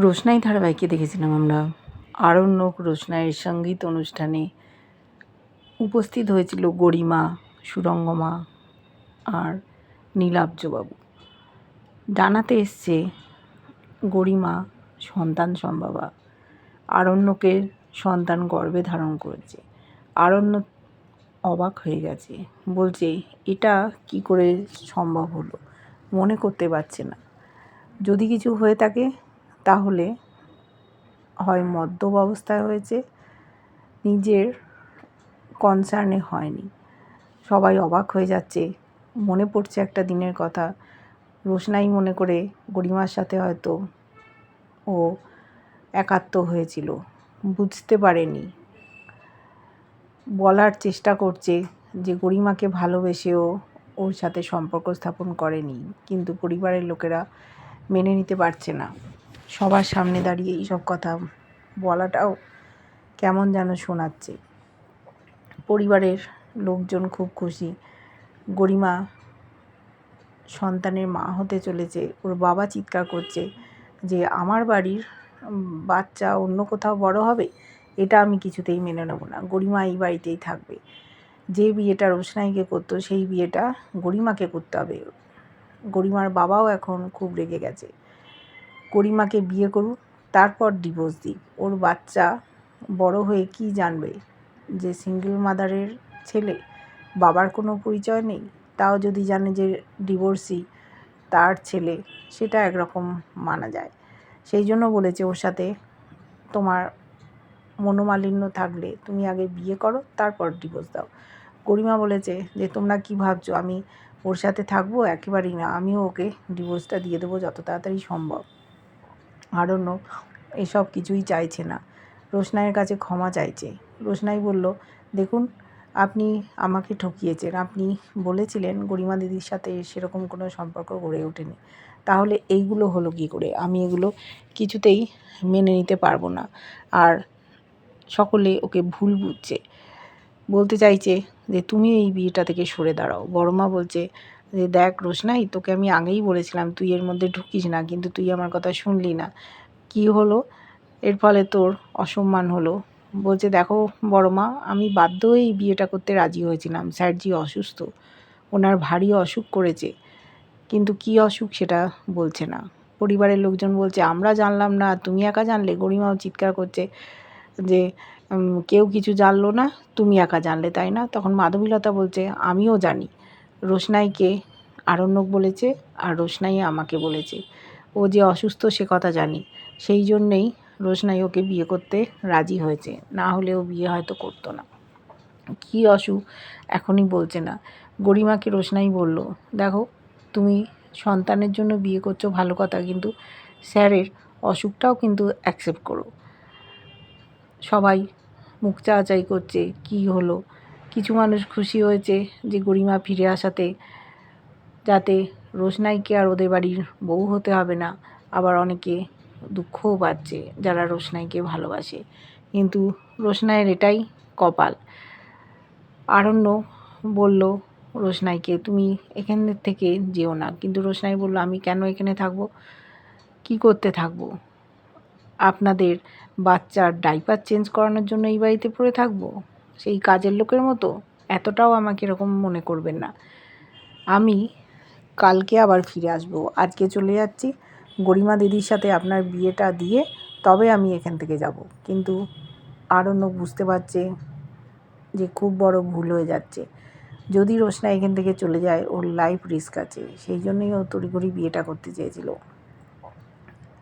রোশনাই ধারাবাহিকে দেখেছিলাম আমরা। আরণ্যক রোশনাইয়ের সংগীত অনুষ্ঠানে উপস্থিত হয়েছিল গরিমা, সুরঙ্গমা আর নীলাব্জবাবু। জানাতে এসছে গরিমা, সন্তান সম্ভাবা। আরণ্যকের সন্তান গর্ভে ধারণ করেছে। আরণ্য অবাক হয়ে গেছে। বলছে, এটা কি করে সম্ভব হলো? মনে করতে পারছে না। যদি কিছু হয়ে থাকে তাহলে হয় মদ্যপ অবস্থায় হয়েছে, নিজের কনসার্নে হয়নি। সবাই অবাক হয়ে যাচ্ছে। মনে পড়ছে একটা দিনের কথা। রোশনাই মনে করে গরিমার সাথে হয়তো ও একাত্ম হয়েছিল। বুঝতে পারেনি। বলার চেষ্টা করছে যে গরিমাকে ভালোবেসেও ওর সাথে সম্পর্ক স্থাপন করেনি। কিন্তু পরিবারের লোকেরা মেনে নিতে পারছে না। সবার সামনে দাঁড়িয়ে এইসব কথা বলাটাও কেমন যেন শোনাচ্ছে। পরিবারের লোকজন খুব খুশি। গরিমা সন্তানের মা হতে চলেছে। ওর বাবা চিৎকার করছে যে, আমার বাড়ির বাচ্চা অন্য কোথাও বড় হবে? এটা আমি কিছুতেই মেনে নেব না। গরিমা এই বাড়িতেই থাকবে। যে বিয়েটা রোশনাইকে করতো, সেই বিয়েটা গরিমাকে করতে হবে। গরিমার বাবাও এখন খুব রেগে গেছে। গরিমাকে বিয়ে করুক, তারপর ডিভোর্স দিক। ওর বাচ্চা বড় হয়ে কি জানবে যে সিঙ্গেল মাদারের ছেলে? বাবার কোনো পরিচয় নেই? তাও যদি জানে যে ডিভোর্সি তার ছেলে, সেটা একরকম মানা যায়। সেই জন্য বলেছে ওর সাথে, তোমার মনোমালিন্য থাকলে তুমি আগে বিয়ে করো, তারপর ডিভোর্স দাও। গরিমা বলেছে যে, তোমরা কি ভাবছ? আমি ওর সাথে থাকব? একেবারেই না। আমিও ওকে ডিভোর্সটা দিয়ে দেবো যত তাড়াতাড়ি সম্ভব। আরণ্য এসব কিছুই চাইছে না। রোশনাইয়ের কাছে ক্ষমা চাইছে। রোশনাই বলল, দেখুন, আপনি আমাকে ঠকিয়েছেন। আপনি বলেছিলেন গরিমা দিদির সাথে সেরকম কোনো সম্পর্ক গড়ে ওঠেনি। তাহলে এইগুলো হলো কী করে? আমি এগুলো কিছুতেই মেনে নিতে পারব না। আর সকলে ওকে ভুল বুঝছে। বলতে চাইছে যে, তুমি এই বিয়েটা থেকে সরে দাঁড়াও। বড়মা বলছে যে দেখ রোশনাই, তোকে আমি আগেই বলেছিলাম, তুই এর মধ্যে ঢুকিস না, কিন্তু তুই আমার কথা শুনলি না। কি হলো? এর ফলে তোর অসম্মান হলো। বলছে, দেখো বড় মা, আমি বাধ্য হয়ে এই বিয়েটা করতে রাজি হয়েছিলাম। স্যারজি অসুস্থ। ওনার ভারী অসুখ করেছে। কিন্তু কি অসুখ সেটা বলছে না। পরিবারের লোকজন বলছে, আমরা জানলাম না, তুমি একা জানলে? গরিমাও চিৎকার করছে যে কেউ কিছু জানলো না, তুমি একা জানলে, তাই না? তখন মাধবীলতা বলছে, আমিও জানি। রোশনাইকে আরণ্যক বলেছে আর রোশনাই আমাকে বলেছে। ও যে অসুস্থ, সে কথা জানি। সেই জন্যেই রোশনাই ওকে বিয়ে করতে রাজি হয়েছে। না হলে ও বিয়ে হয়তো করতো না। কী অসুখ এখনই বলছে না। গরিমাকে রোশনাই বলল, দেখো, তুমি সন্তানের জন্য বিয়ে করছ, ভালো কথা, কিন্তু স্যারের অসুখটাও কিন্তু অ্যাকসেপ্ট করো। সবাই মুখ চাচাই করছে, কি হলো? কিছু মানুষ খুশি হয়েছে যে গরিমা ফিরে আসাতে, যাতে রোশনাইকে আর ওদের বাড়ির বউ হতে হবে না। আবার অনেকে দুঃখও পাচ্ছে যারা রোশনাইকে ভালোবাসে। কিন্তু রোশনাইয়ের এটাই কপাল। আরণ্য বলল, রোশনাইকে, তুমি এখান থেকে যেও না। কিন্তু রোশনাই বলল, আমি কেন এখানে থাকব? কি করতে থাকব? আপনাদের বাচ্চার ডাইপার চেঞ্জ করানোর জন্য এই বাড়িতে পড়ে থাকব? সেই কাজের লোকের মতো এতটাও আমাকে এরকম মনে করবেন না। আমি কালকে আবার ফিরে আসব। আজকে চলে যাচ্ছি গরিমা দিদির সাথে আপনার বিয়েটা দিয়ে তবে আমি এখান থেকে যাব। কিন্তু আরণ্য বুঝতে পারছে যে খুব বড় ভুল হয়ে যাচ্ছে। যদি রোশনা এখান থেকে চলে যায়, ওর লাইফ রিস্ক আছে। সেই জন্যই ও তড়িঘড়ি বিয়েটা করতে চেয়েছিল।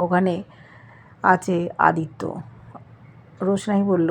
ওখানে আছে আদিত্য। রোশনাই বলল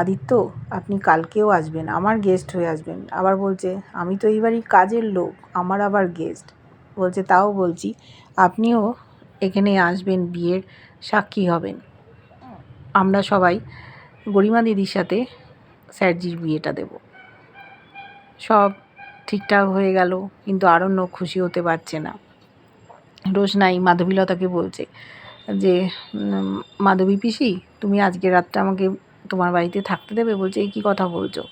আদিত্য, আপনি কালকেও আসবেন, আমার গেস্ট হয়ে আসবেন। আবার বলছে, আমি তো এই বাড়ির কাজের লোক, আমার আবার গেস্ট বলছে, তাও বলছি, আপনিও এখানে আসবেন, বিয়ের সাক্ষী হবেন। আমরা সবাই গরিমা দিদির সাথে স্যারজির বিয়েটা দেব। সব ঠিকঠাক হয়ে গেল, কিন্তু আরণ্য খুশি হতে পারছে না। রোশনাই মাধবীলতাকে বলছে যে মাধবী পিসি, তুমি আজকে রাতটা আমাকে তোমার বাড়িতে থাকতে দেবে? বলছে এই কী কথা বলছো?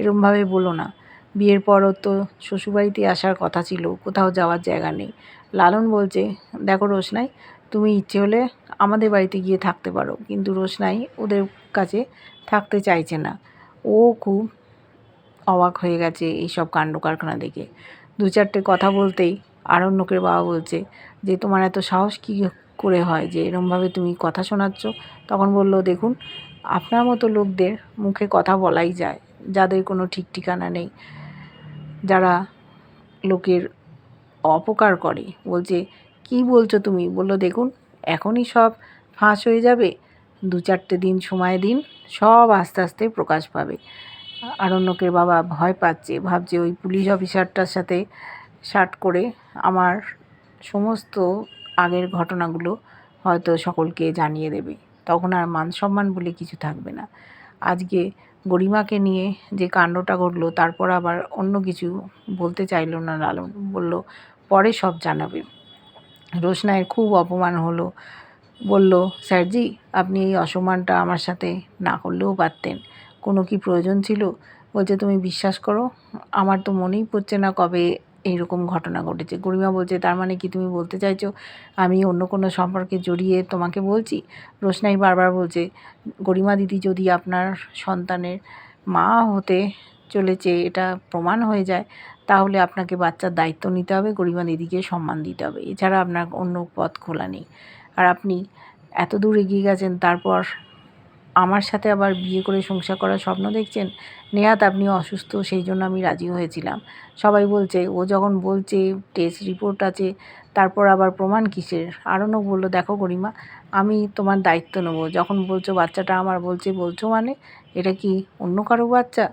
এরমভাবে বলো না। বিয়ের পরও তো শ্বশুরবাড়িতে আসার কথা ছিল, কোথাও যাওয়ার জায়গা নেই। লালন বলছে, দেখো রোশনাই, তুমি ইচ্ছে হলে আমাদের বাড়িতে গিয়ে থাকতে পারো। কিন্তু রোশনাই ওদের কাছে থাকতে চাইছে না। ও খুব অবাক হয়ে গেছে এইসব কাণ্ড কারখানা দেখে। দু চারটে কথা বলতেই আরণ্যকের বাবা বলছে, যে তোমার এত সাহস কী করে হয়? যে এরমভাবে তুমি কথা শোনাচ্ছ? তখন বলল, দেখুন আপনার মতো লোকদের মুখে কথা বলাই যায়, যাদের কোনো ঠিক ঠিকানা নেই। যারা লোকের অপকার করে, বলছে, কি বলছো তুমি? বলল, দেখুন, এখনই সব ফাঁস হয়ে যাবে। দু চারটে দিন সময় দিন, সব আস্তে আস্তে প্রকাশ পাবে। আরণ্যকের বাবা ভয় পাচ্ছে, ভাবছে ওই পুলিশ অফিসারটার সাথে শার্ট করে আমার সমস্ত আগের ঘটনাগুলো হয়তো সকলকে জানিয়ে দেবে। তখন আর মান সম্মান বলে কিছু থাকবে না। আজকে গরিমাকে নিয়ে যে কাণ্ডটা ঘটলো, তারপর আবার অন্য কিছু বলতে চাইলো না লালন। বলল, পরে সব জানাবে। রোশনাইয়ের খুব অপমান হলো। বলল, স্যারজি, আপনি এই অসম্মানটা আমার সাথে না করলেও পারতেন। কোনো কি প্রয়োজন ছিল? বলছে, তুমি বিশ্বাস করো? আমার তো মনেই পড়ছে না কবে এইরকম ঘটনা ঘটেছে। গরিমা বলছে, তার মানে কি তুমি বলতে চাইছো? আমি অন্য কোনো সম্পর্কে জড়িয়ে তোমাকে বলছি? রোশনাই বারবার বলছে, গরিমা দিদি যদি আপনার সন্তানের মা হতে চলেছে, এটা প্রমাণ হয়ে যায়, তাহলে আপনাকে বাচ্চার দায়িত্ব নিতে হবে, গরিমা দিদিকে সম্মান দিতে হবে। এছাড়া আপনার অন্য পথ খোলা নেই। আর আপনি এত দূর এগিয়ে গেছেন, তারপর আমার সাথে আবার বিয়ে করে সংসার করার স্বপ্ন দেখছেন? নেহাত আপনি অসুস্থ, সেই জন্য আমি রাজি হয়েছিলাম। সবাই বলছে, ও যখন বলছে টেস্ট রিপোর্ট আছে, তারপর আবার প্রমাণ কিসের? আরণও বলল, দেখো গরিমা, আমি তোমার দায়িত্ব নেব। যখন বলছো বাচ্চাটা আমার বলছে, বলছো মানে? এটা কি অন্য কারও বাচ্চা?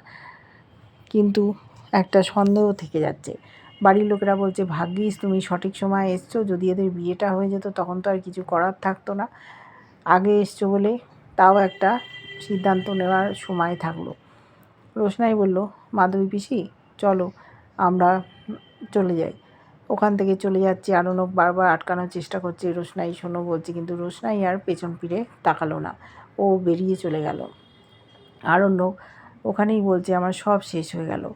কিন্তু একটা সন্দেহ থেকে যাচ্ছে। বাড়ির লোকেরা বলছে, ভাগ্যিস, তুমি সঠিক সময় এসছো। যদি এদের বিয়েটা হয়ে যেত, তখন তো আর কিছু করার থাকতো না। আগে এসছো বলে তাও একটা সিদ্ধান্ত নেওয়ার সময় থাকল। রোশনাই বলল, মাধবী পিসি, চলো, আমরা চলে যাই। ওখান থেকে চলে যাচ্ছি। আরণব বারবার আটকানোর চেষ্টা করছে। রোশনাই শোনো বলছে, কিন্তু রোশনাই আর পেছন ফিরে তাকালো না। ও বেরিয়ে চলে গেল। আরণ্য ওখানেই বলছে, আমার সব শেষ হয়ে গেল।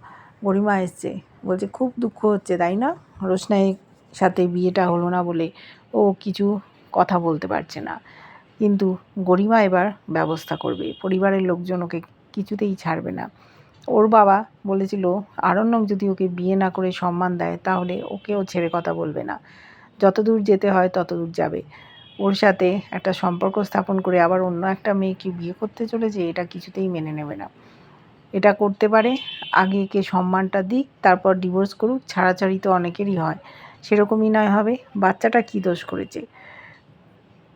গরিমা এসছে। বলছে, খুব দুঃখ হচ্ছে, তাই না? রোশনাইয়ের সাথে বিয়েটা হলো না বলে ও কিছু কথা বলতে পারছে না। কিন্তু গরিমা এবার ব্যবস্থা করবে। পরিবারের লোকজন ওকে কিছুতেই ছাড়বে না। ওর বাবা বলেছিল, আরণ্যক যদি ওকে বিয়ে না করে সম্মান দেয়, তাহলে ওকেও ছেড়ে কথা বলবে না। যতদূর যেতে হয়, ততদূর যাবে। ওর সাথে একটা সম্পর্ক স্থাপন করে আবার অন্য একটা মেয়েকে বিয়ে করতে চলেছে, এটা কিছুতেই মেনে নেবে না। এটা করতে পারে, আগে কে সম্মানটা দিক, তারপর ডিভোর্স করুক, ছাড়াছাড়ি তো অনেকেরই হয়। সেরকমই নয় হবে, বাচ্চাটা কী দোষ করেছে?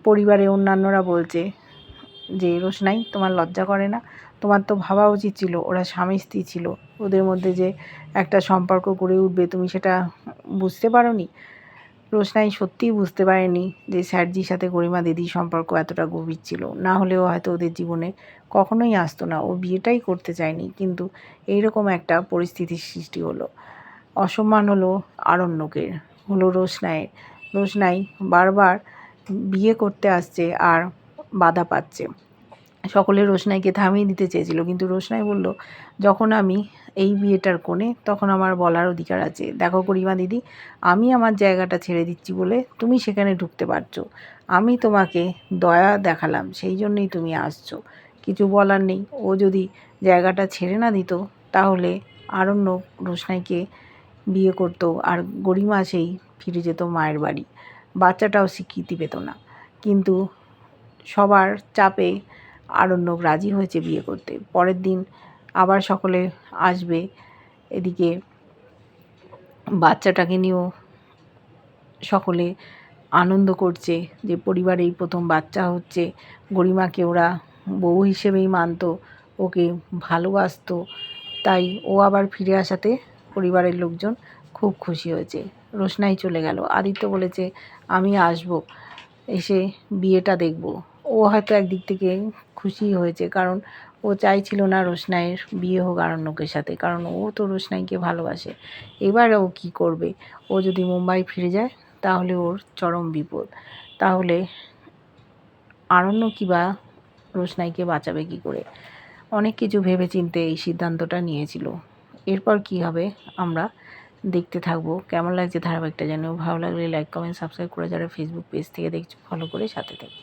পরিবারে অন্যান্যরা বলছে যে রোশনাই তোমার লজ্জা করে না। তোমার তো ভাবা উচিত ছিল, ওরা স্বামী স্ত্রী ছিল। ওদের মধ্যে যে একটা সম্পর্ক গড়ে উঠবে, তুমি সেটা বুঝতে পারো নি রোশনাই সত্যিই বুঝতে পারেনি যে, স্যারজির সাথে গরিমা দিদির সম্পর্ক এতটা গভীর ছিল। না হলেও হয়তো ওদের জীবনে কখনোই আসতো না। ও বিয়েটাই করতে চায়নি, কিন্তু এইরকম একটা পরিস্থিতির সৃষ্টি হলো। অসম্মান হলো আরণ্যকের। হলো রোশনাইয়ের রোশনাই বারবার বিয়ে করতে আসছে আর বাধা পাচ্ছে। সকলে রোশনাইকে থামিয়ে দিতে চেয়েছিল, কিন্তু রোশনাই বলল, যখন আমি এই বিয়েটার কোণে, তখন আমার বলার অধিকার আছে। দেখো করিমা দিদি, আমি আমার জায়গাটা ছেড়ে দিচ্ছি বলে তুমি সেখানে ঢুকতে পারছ। আমি তোমাকে দয়া দেখালাম, সেই জন্যই তুমি আসছো। কিছু বলার নেই। ও যদি জায়গাটা ছেড়ে না দিত, তাহলে আরণ্য রোশনাইকে বিয়ে করতো আর গরিমা সেই ফিরে যেত মায়ের বাড়ি। বাচ্চাটাও স্বীকৃতি পেত না। কিন্তু সবার চাপে আরণ্যক রাজি হয়েছে বিয়ে করতে। পরের দিন আবার সকলে আসবে, এদিকে বাচ্চাটাকে নিয়েও সকলে আনন্দ করছে যে পরিবারেই প্রথম বাচ্চা হচ্ছে। গরিমাকে ওরা বউ হিসেবেই মানত, ওকে ভালোবাসত। তাই ও আবার ফিরে আসাতে পরিবারের লোকজন খুব খুশি হয়েছে। রোশনাই চলে গেল। আদিত্য বলেছে, আমি আসব, এসে বিয়েটা দেখব। ও হয়তো একদিক থেকে খুশি হয়েছে, কারণ ও চাইছিল না রোশনাইয়ের বিয়ে হোক আরণ্যকের সাথে, কারণ ও তো রোশনাইকে ভালোবাসে। এবার ও কী করবে? ও যদি মুম্বাই ফিরে যায়, তাহলে ওর চরম বিপদ। তাহলে আরণ্য কী বা রোশনাইকে বাঁচাবে কি করে? অনেক কিছু ভেবে চিনতে এই সিদ্ধান্তটা নিয়েছিল। এরপর কি হবে আমরা দেখতে থাকব। কেমন লাগছে ধারাবাহিকটা জানিও। ভালো লাগলে লাইক কমেন্ট সাবস্ক্রাইব করে যারা ফেসবুক পেজ থেকে দেখছ ফলো করে সাথে থাকো।